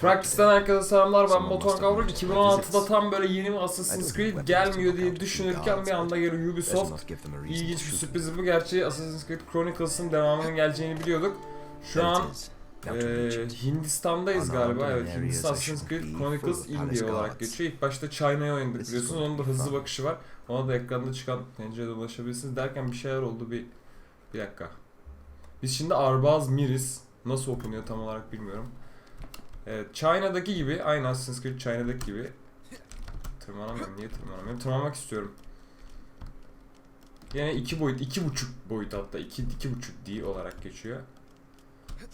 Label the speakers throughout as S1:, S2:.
S1: Practice'den herkese selamlar. Ben Motor Kavruk 2016'da tam böyle yeni bir Assassin's Creed gelmiyor diye düşünürken bir anda geliyor Ubisoft. İlginç bir sürpriz bu. Gerçi Assassin's Creed Chronicles'ın devamının geleceğini biliyorduk. Şu an eee, Hindistan'dayız galiba. Evet Hindistan Assassin's Creed Chronicles India olarak geçiyor. İlk başta China'ya oynadık biliyorsunuz onun da hızlı bakışı var. Ona da ekranda çıkan pencereden ulaşabilirsiniz derken bir şeyler oldu. Bir bir dakika. Biz şimdi Arbaz Miris nasıl okunuyor tam olarak bilmiyorum Evet, China'daki gibi, aynı Assassin's Creed China'daki gibi Tırmanamıyorum, niye tırmanamıyorum? Tırmanmak istiyorum. Yine iki boyut, iki buçuk boyut hatta, iki, iki buçuk D olarak geçiyor.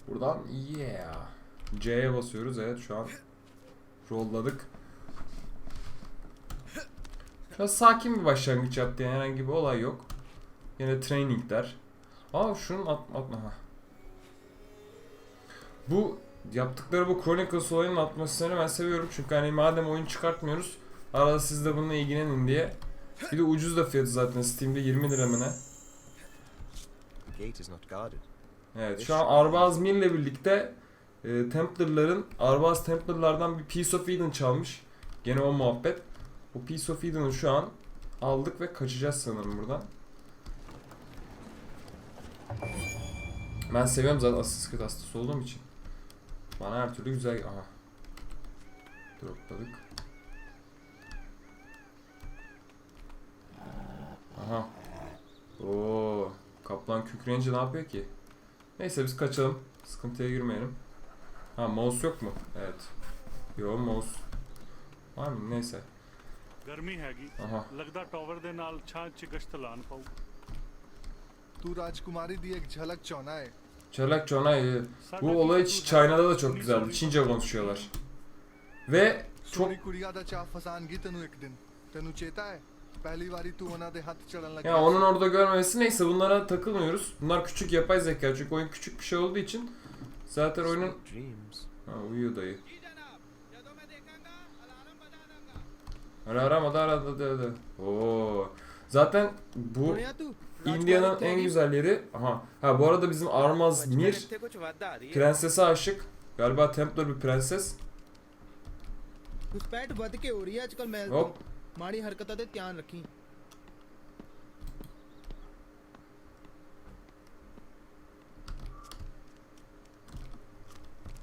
S1: Buradan yeah. C'ye basıyoruz, evet şu an rolladık. An sakin bir başlangıç yaptı yani herhangi bir olay yok. Yine trainingler. Aa şunun at, at aha. Bu yaptıkları bu Chronicles olayının atmosferini ben seviyorum çünkü hani madem oyun çıkartmıyoruz arada siz de bununla ilgilenin diye. Bir de ucuz da fiyatı zaten Steam'de 20 lira mı ne? Evet şu an Arbaz Mill ile birlikte e, Templar'ların Arbaz Templar'lardan bir Piece of Eden çalmış. Gene o muhabbet. O Piece of Eden'ı şu an aldık ve kaçacağız sanırım buradan. Ben seviyorum zaten Assassin's Creed hastası olduğum için. Bana her türlü güzel... Aha. Dropladık. Aha. Oo. Kaplan kükreyince ne yapıyor ki? Neyse biz kaçalım. Sıkıntıya girmeyelim. Ha mouse yok mu? Evet. Yo mouse. Var mı? Neyse.
S2: ਗਰਮੀ ਹੈਗੀ ਲੱਗਦਾ ਟਾਵਰ ਦੇ ਨਾਲ ਛਾਂ ਚ ਲਾਣ ਪਾਉ
S3: ਤੂੰ ਰਾਜਕੁਮਾਰੀ ਦੀ ਇੱਕ ਝਲਕ ਚਾਹਨਾ ਹੈ
S1: Çelak Çonay. E, bu olay Ç- da çok güzeldi. Çince konuşuyorlar. Ve çok ya onun orada görmemesi neyse bunlara takılmıyoruz. Bunlar küçük yapay zeka çünkü oyun küçük bir şey olduğu için zaten oyunun ha, uyuyor dayı. Ara aramadı aradı dedi. Oo. Zaten bu India'nın en güzel yeri. Aha. Ha bu arada bizim Armaz Mir prensese aşık. Galiba Templar bir prenses.
S4: ਘੁਸਪੈਠ ਵੱਧ ਕੇ ਹੋ ਰਹੀ ਹੈ ਅੱਜਕੱਲ ਮਹਿਲ
S1: Hop.
S4: ਤੋਂ ਮਾੜੀ ਹਰਕਤਾਂ ਤੇ ਧਿਆਨ ਰੱਖੀ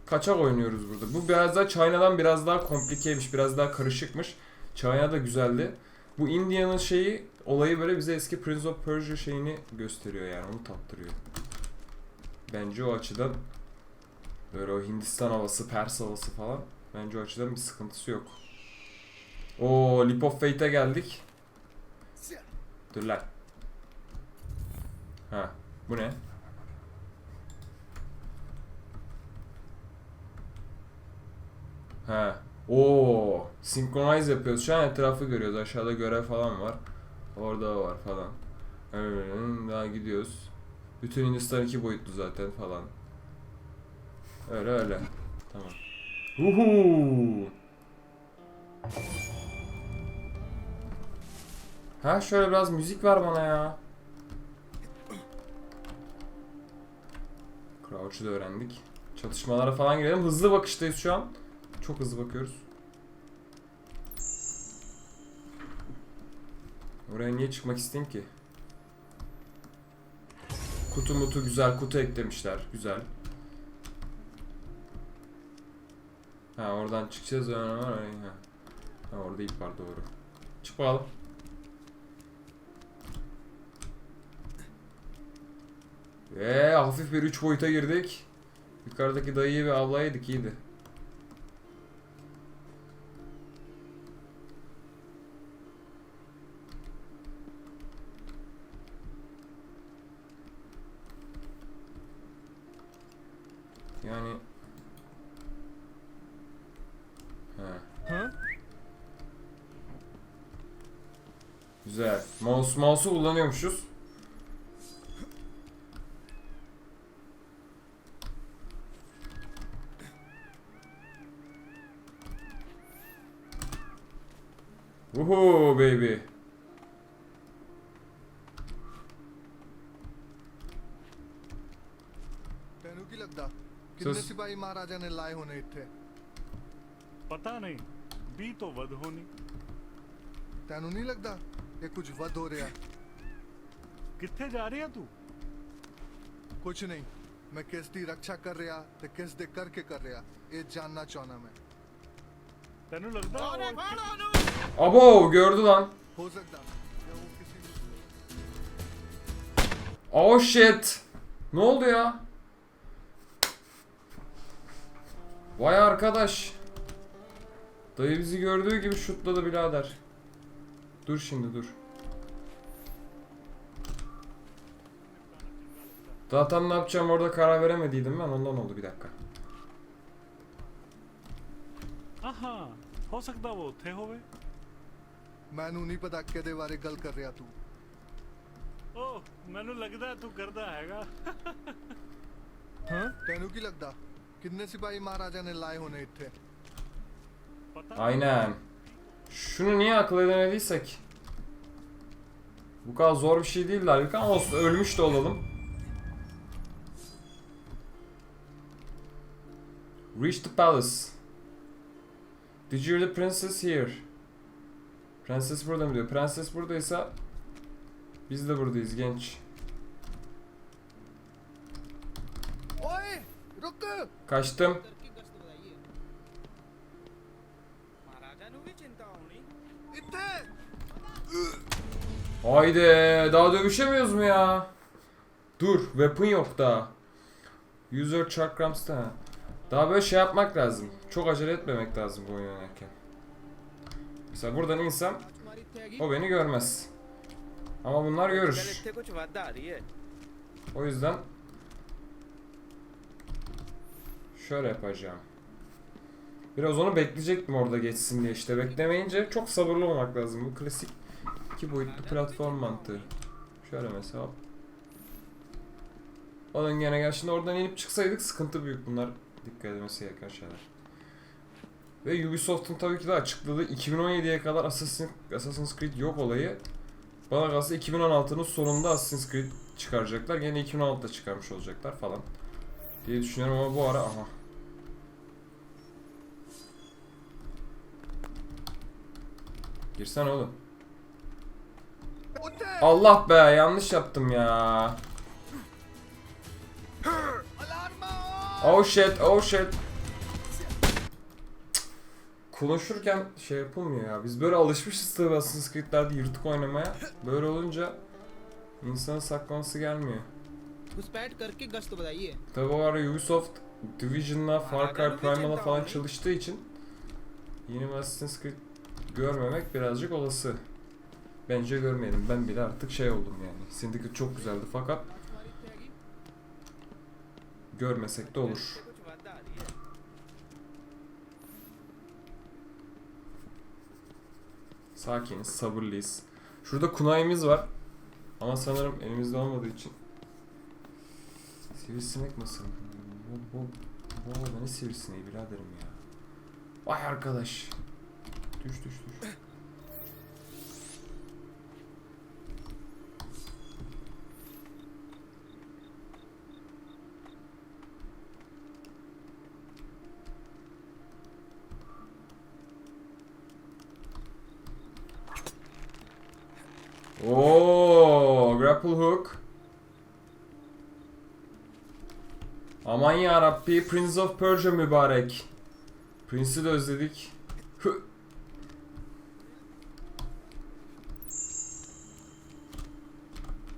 S1: Kaçak oynuyoruz burada. Bu biraz daha China'dan biraz daha komplikeymiş, biraz daha karışıkmış. China da güzeldi. Bu India'nın şeyi, olayı böyle bize eski Prince of Persia şeyini gösteriyor yani, onu tattırıyor. Bence o açıdan böyle o Hindistan havası, Pers havası falan bence o açıdan bir sıkıntısı yok. O Leap of Fate'e geldik. Dur lan. Ha, bu ne? He. Oo, sinkronize yapıyoruz. Şu an etrafı görüyoruz. Aşağıda görev falan var. Orada var falan. Daha gidiyoruz. Bütün Hindistan iki boyutlu zaten falan. Öyle öyle. Tamam. Uhu. Ha şöyle biraz müzik ver bana ya. Crouch'u da öğrendik. Çatışmalara falan girelim. Hızlı bakıştayız şu an. Çok hızlı bakıyoruz. Oraya niye çıkmak isteyeyim ki? Kutu mutu güzel kutu eklemişler. Güzel. Ha oradan çıkacağız. Ha, ha, orada ip var doğru. Çık bakalım. Ve hafif bir üç boyuta girdik. Yukarıdaki dayıyı ve ablayı yedik iyiydi. Yani He.
S4: ਹਾਂ
S1: Güzel. Mouse mouse'u kullanıyormuşuz.
S3: ਰਾਜਾ ਨੇ ਲਾਏ ਹੋਣੇ ਇੱਥੇ
S2: ਪਤਾ ਨਹੀਂ ਵੀ ਤੋਂ ਵੱਧ ਹੋਣੀ
S3: ਤੈਨੂੰ ਨਹੀਂ ਲੱਗਦਾ ਇਹ ਕੁਝ ਵੱਧ ਹੋ ਰਿਹਾ
S2: ਕਿੱਥੇ ਜਾ ਰਿਹਾ ਤੂੰ
S3: ਕੁਝ ਨਹੀਂ ਮੈਂ ਕਿਸ ਦੀ ਰੱਖਿਆ ਕਰ ਰਿਹਾ ਤੇ ਕਿਸ ਦੇ ਕਰਕੇ ਕਰ ਰਿਹਾ ਇਹ ਜਾਨਣਾ ਚਾਹਣਾ ਮੈਂ
S2: ਤੈਨੂੰ ਲੱਗਦਾ ਉਹ-
S1: Abo gördü lan.
S3: ਹੋ ਸਕਦਾ ਜਾਂ ਉਹ ਕਿਸੇ ਨੂੰ
S1: Oh shit. Ne oldu ya? Vay arkadaş. Dayı bizi gördüğü gibi şutladı birader. Dur şimdi dur. Daha tam ne yapacağım orada karar veremediydim ben ondan oldu bir dakika.
S2: हाँ हो सकता वो थे होवे
S3: ਮੈਨੂੰ ਨਹੀਂ ਪਤਾ ਕਿਹਦੇ ਬਾਰੇ ਗੱਲ ਕਰ ਰਿਹਾ ਤੂੰ
S2: ओ मैनू लगदा तू करदा हैगा
S3: ਹਾਂ ਤੈਨੂੰ ਕੀ ਲੱਗਦਾ कितने सिपाही महाराजा ने लाए होने
S2: थे
S1: Aynen. Şunu niye akıl edemediysek? Bu kadar zor bir şey değil halbuki ama olsun ölmüş de olalım. Reach the palace. Did you hear the princess here? Prenses burada mı diyor? Prenses buradaysa biz de buradayız genç. Kaçtım. Haydi daha dövüşemiyoruz mu ya? Dur weapon yok daha. User Chakrams'ta. Daha böyle şey yapmak lazım. Çok acele etmemek lazım bu oyun oynarken. Mesela buradan insem o beni görmez. Ama bunlar görür. O yüzden şöyle yapacağım. Biraz onu bekleyecektim orada geçsin diye işte. Beklemeyince çok sabırlı olmak lazım. Bu klasik iki boyutlu platform mantığı. Şöyle mesela. Alın gene gel. Şimdi oradan inip çıksaydık sıkıntı büyük bunlar. Dikkat edilmesi gereken şeyler. Ve Ubisoft'un tabii ki de açıkladığı 2017'ye kadar Assassin, Assassin's Creed yok olayı. Bana kalsa 2016'nın sonunda Assassin's Creed çıkaracaklar. Yine 2016'da çıkarmış olacaklar falan. Diye düşünüyorum ama bu ara aha. Girsen oğlum. Allah be yanlış yaptım ya. Oh shit oh shit. Konuşurken şey yapılmıyor ya. Biz böyle alışmışız tabi Assassin's Creed'lerde yırtık oynamaya. Böyle olunca insanın saklaması gelmiyor. Tabi o ara Ubisoft Division'la Far Cry Primal'la falan çalıştığı için yeni Assassin's Creed görmemek birazcık olası. Bence görmeyelim. Ben bile artık şey oldum yani. Syndicate çok güzeldi fakat görmesek de olur. Sakiniz, sabırlıyız. Şurada kunayimiz var. Ama sanırım elimizde olmadığı için. Sivrisinek nasıl? Bu, bu, bu arada ne sivrisineği biraderim ya. Vay arkadaş. Düş düş düş. Grapple hook. Aman ya Rabbi, Prince of Persia mübarek. Prince'i de özledik. Hı.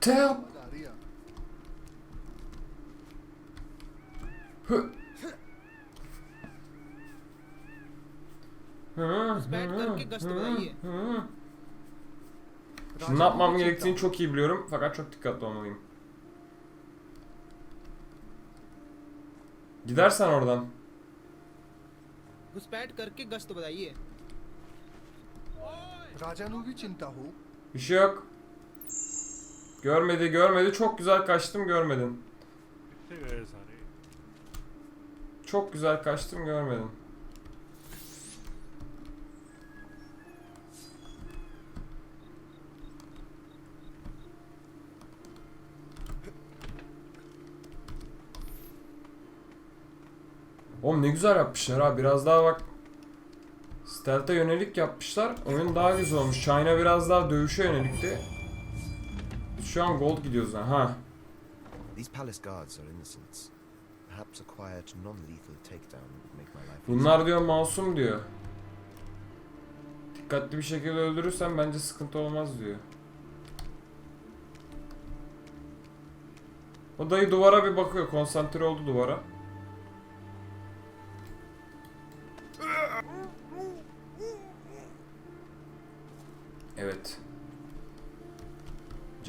S3: terme
S1: Şimdi ne yapmam gerektiğini çok iyi biliyorum fakat çok dikkatli olmalıyım. Gidersen oradan.
S4: घुसपैठ करके गश्त
S3: बताइए राजा भी चिंता हो
S1: Bir şey yok. Görmedi görmedi. Çok güzel kaçtım görmedin. Çok güzel kaçtım görmedin. Oğlum ne güzel yapmışlar ha. Biraz daha bak Stealth'e yönelik yapmışlar. Oyun daha güzel olmuş. China biraz daha dövüşe yönelikti. Şu an gold gidiyoruz ha. ha. Bunlar diyor masum diyor. Dikkatli bir şekilde öldürürsen bence sıkıntı olmaz diyor. O dayı duvara bir bakıyor. Konsantre oldu duvara.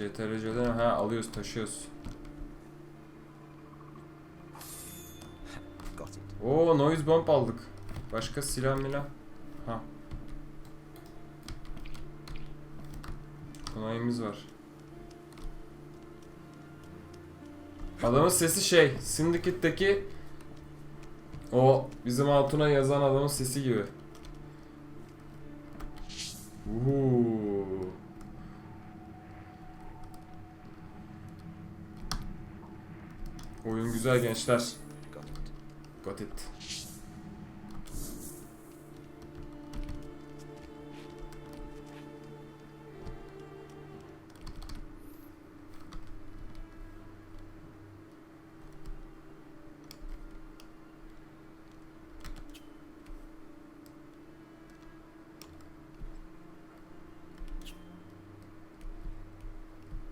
S1: CTRC'den ha alıyoruz taşıyoruz. Oo noise bomb aldık. Başka silah milah. Ha. Kunayımız var. Adamın sesi şey, Syndicate'deki o bizim altına yazan adamın sesi gibi. Uhu. Oyun güzel gençler.
S5: Got it.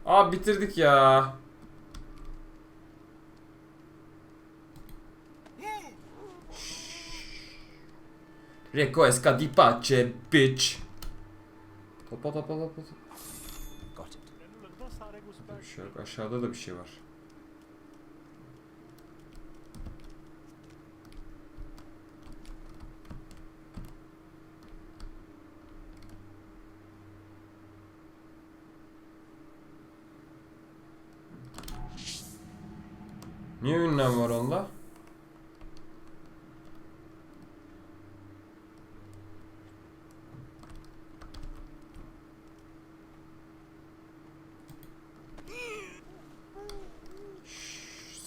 S1: Abi bitirdik ya. Requesca di pace, bitch.
S5: Hop hop
S2: hop hop hop.
S1: Bir şey yok. Aşağıda da bir şey var. Niye ünlem var?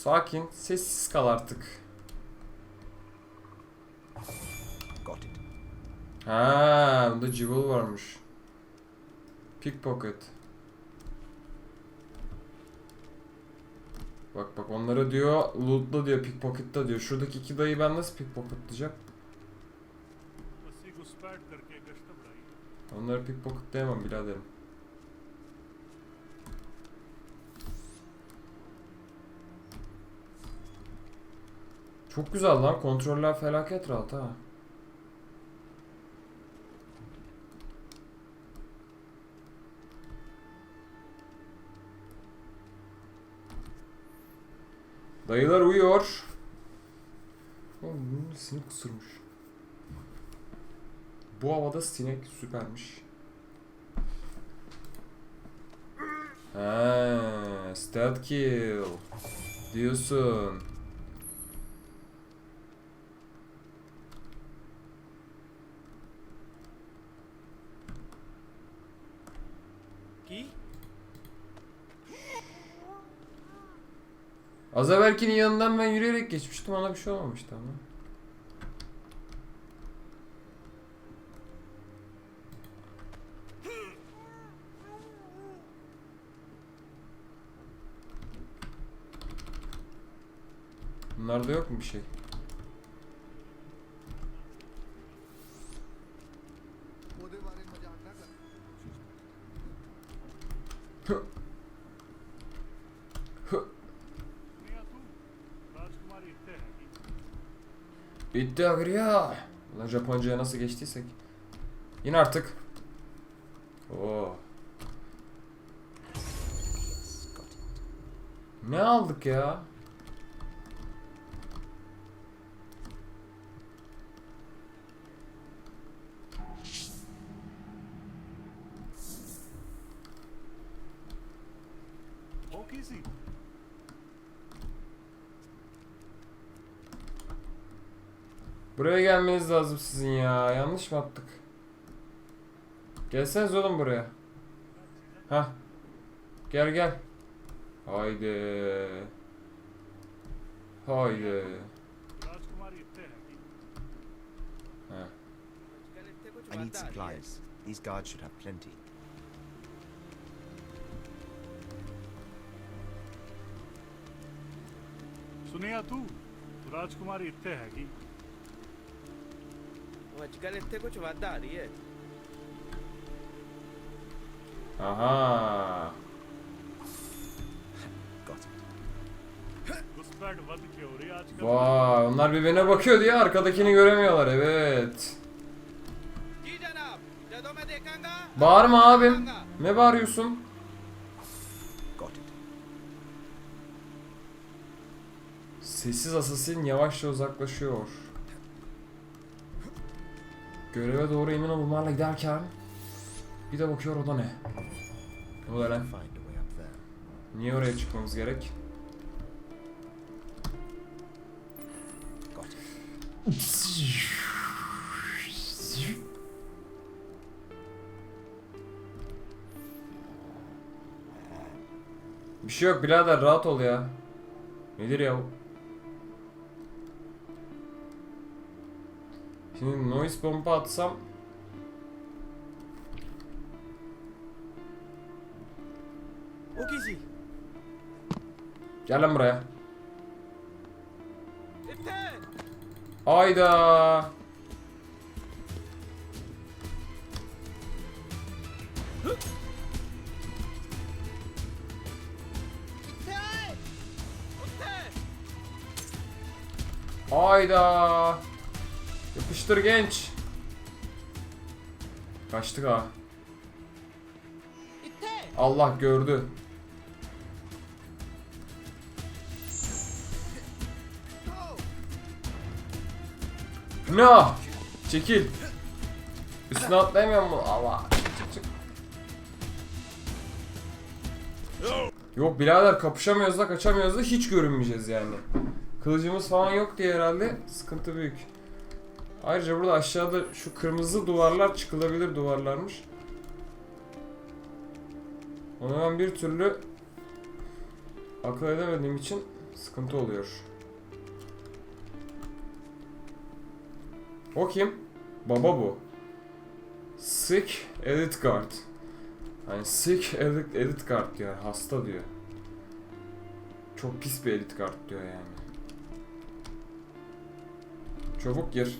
S1: Sakin, sessiz kal artık.
S5: Got it.
S1: Ha, bunda cıvıl varmış. Pickpocket. Bak bak onlara diyor lootla diyor pickpocket'ta diyor. Şuradaki iki dayı ben nasıl pickpocketlayacağım? Onları pickpocketlayamam biraderim. Çok güzel lan kontroller felaket rahat ha. Dayılar uyuyor. Oğlum bunun sinek ısırmış. Bu havada sinek süpermiş. Ha, stealth kill diyorsun.
S6: Ki
S1: Az evvelkinin yanından ben yürüyerek geçmiştim ona bir şey olmamıştı ama. Bunlarda yok mu bir şey? Dagria. Lan Japonca'ya nasıl geçtiysek. Yine artık. Oo. Ne aldık ya?
S2: Çok easy.
S1: Buraya gelmeniz lazım sizin ya. Yanlış mı attık? Gelseniz oğlum buraya. Ha. Gel gel. Haydi. Haydi. Ha.
S6: I
S5: need supplies. These guards should have plenty.
S2: सुनिया तू राजकुमारी इतने
S7: है कि अजकल इत्थे कुछ वादा आ रही है
S1: Aha. Vay onlar birbirine bakıyor diye arkadakini göremiyorlar evet. Bağırma abim. Ne bağırıyorsun? Sessiz asasin yavaşça uzaklaşıyor. Göreve doğru emin ol bunlarla giderken bir de bakıyor o da ne? Ne oluyor lan? Niye oraya çıkmamız gerek? Bir şey yok birader rahat ol ya. Nedir ya Şimdi noise bomba atsam
S7: Okici.
S1: Gel lan buraya. Ayda. Ayda. Yapıştır genç. Kaçtık ha. Allah gördü. No! Çekil. Üstüne atlayamıyor mu? Allah. Çık, çık. Yok birader kapışamıyoruz da kaçamıyoruz da hiç görünmeyeceğiz yani. Kılıcımız falan yok diye herhalde sıkıntı büyük. Ayrıca burada aşağıda şu kırmızı duvarlar çıkılabilir duvarlarmış. Onu ben bir türlü akıl edemediğim için sıkıntı oluyor. O kim? Baba bu. Sick Edit Guard. Hani sick edit, edit guard diyor. Hasta diyor. Çok pis bir edit guard diyor yani. Çabuk gir.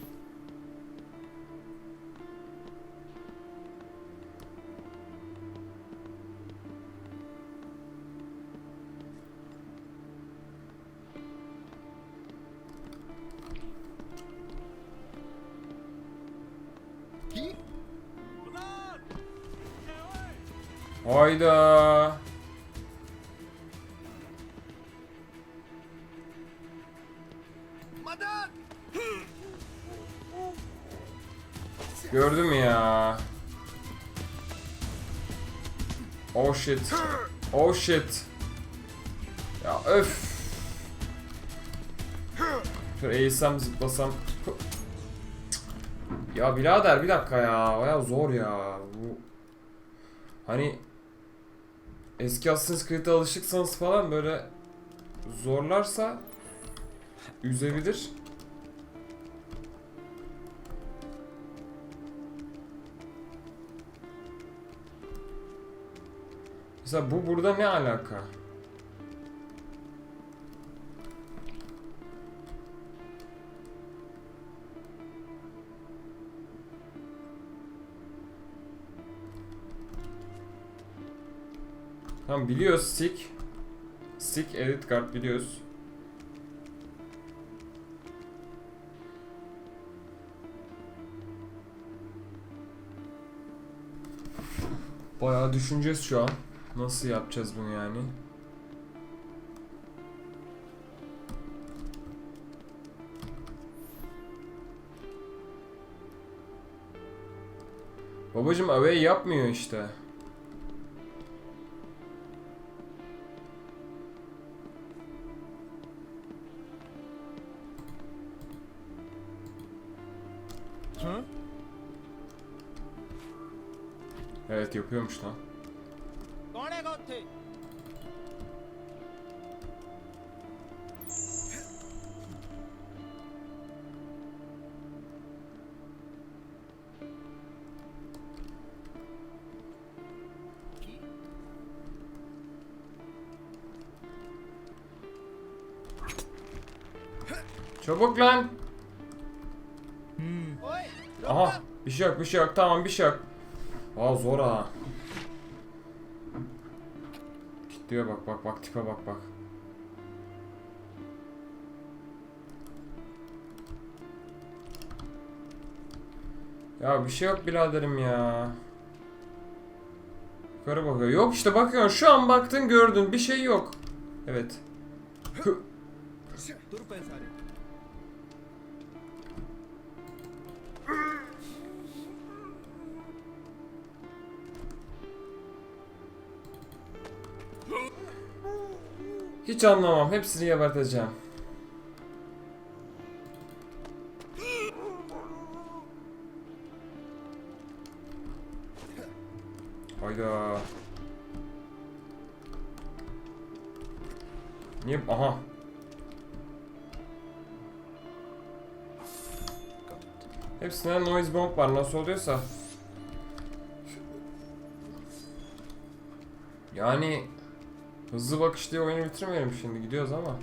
S1: Shit. Oh shit. Ya öf. Şöyle eğilsem zıplasam. Ya birader bir dakika ya. Baya zor ya. Bu hani eski Assassin's Creed'e alışıksanız falan böyle zorlarsa üzebilir. Mesela bu burada ne alaka? Tamam biliyoruz Sick. Sick Edit Card biliyoruz. Bayağı düşüneceğiz şu an. Nasıl yapacağız bunu yani? Babacım away yapmıyor işte.
S3: हाँ
S1: Evet yapıyormuş lan. Çabuk lan.
S4: ओए
S1: Aha bir şey yok bir şey yok tamam bir şey yok. Aa zor ha. Kitliyor bak bak bak tipe bak bak. Ya bir şey yok biraderim ya. Yukarı bakıyor. Yok işte bakıyorsun şu an baktın gördün bir şey yok. Evet. Hiç anlamam. Hepsini geberteceğim. Hayda. Niye? Aha. Hepsine noise bomb var. Nasıl oluyorsa. Yani Hızlı bakış diye oyunu bitirmeyelim şimdi gidiyoruz ama.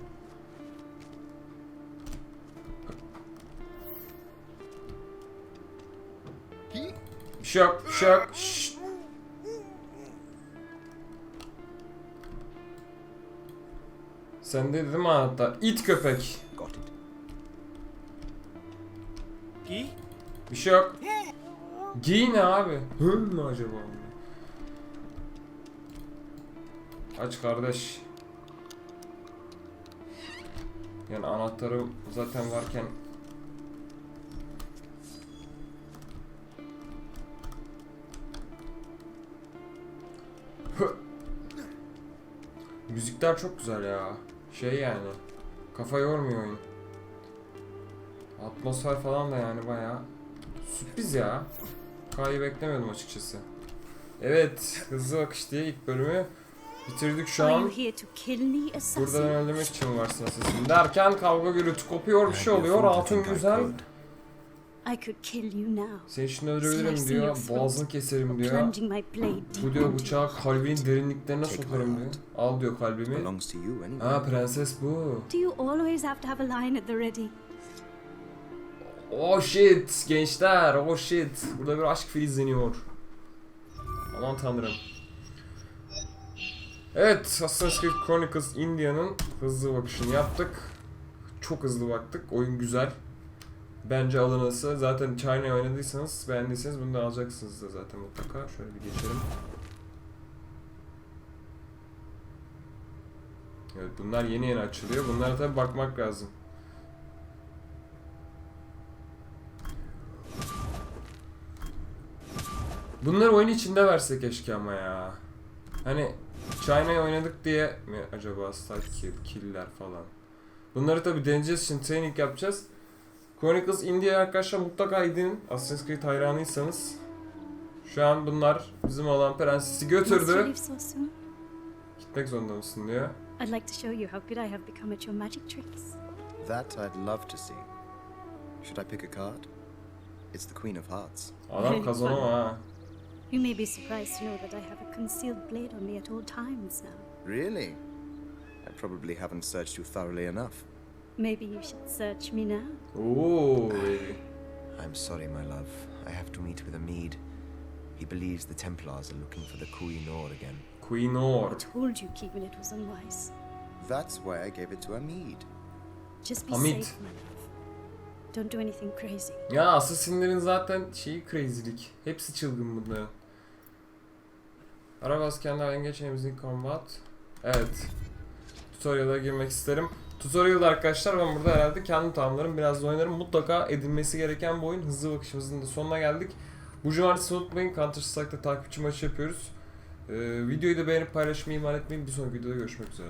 S1: Bir şey yok, bir şey yok. Şşt. Sen de dedim hatta it köpek.
S5: Got it.
S1: Bir şey yok. Giy ne abi? Hı mı acaba? Aç kardeş. Yani anahtarı zaten varken. Müzikler çok güzel ya. Şey yani. Kafa yormuyor oyun. Atmosfer falan da yani bayağı sürpriz ya. Kayı beklemiyordum açıkçası. Evet, hızlı bakış diye ilk bölümü bitirdik şu an. Buradan öldürmek için mi varsın assassin derken kavga gürültü kopuyor bir şey oluyor.
S5: I
S1: güzel. Seni şimdi öldürebilirim diyor. Boğazını keserim diyor. Bu diyor bıçağı kalbinin derinliklerine sokarım diyor. Al diyor kalbimi. Ha prenses bu. Oh shit gençler oh shit. Burada bir aşk filizleniyor. Aman tanrım. Evet Assassin's Creed Chronicles India'nın hızlı bakışını yaptık. Çok hızlı baktık. Oyun güzel. Bence alınası. Zaten China oynadıysanız beğendiyseniz bunu da alacaksınız da zaten mutlaka. Şöyle bir geçelim. Evet bunlar yeni yeni açılıyor. Bunlara tabi bakmak lazım. Bunları oyun içinde verse keşke ama ya. Hani China'yı oynadık diye mi acaba start kill, killer falan. Bunları tabi deneyeceğiz şimdi training yapacağız. Chronicles India arkadaşlar mutlaka gidin. Assassin's Creed hayranıysanız. Şu an bunlar bizim olan prensesi götürdü. Gitmek zorunda mısın diyor.
S8: I'd like to show you how good I have become at your magic tricks.
S5: That I'd love to see. Should I pick a card? It's the Queen of Hearts.
S1: Adam kazanama ha.
S8: You may be surprised to know that I have a concealed blade on me at all times now.
S5: Really? I probably haven't searched you thoroughly enough.
S8: Maybe you should search me now.
S1: Oo.
S5: I'm sorry, my love. I have to meet with Amid. He believes the Templars are looking for the Kuinor again.
S1: Queen
S8: I told you keeping it was unwise.
S5: That's why I gave it to Amid.
S8: Just be
S1: Hamid.
S8: safe, my love. Don't do anything crazy.
S1: Ya Assassin'lerin zaten şeyi crazy'lik. Hepsi çılgın bunların. Arabas kendi engage in combat. Evet. Tutorial'a girmek isterim. Tutorial'da arkadaşlar ben burada herhalde kendim tamamlarım. Biraz da oynarım. Mutlaka edinmesi gereken bu oyun. Hızlı bakışımızın da sonuna geldik. Bu cumartesi unutmayın Counter Strike'da takipçi maçı yapıyoruz. Ee, videoyu da beğenip paylaşmayı ihmal etmeyin. Bir sonraki videoda görüşmek üzere.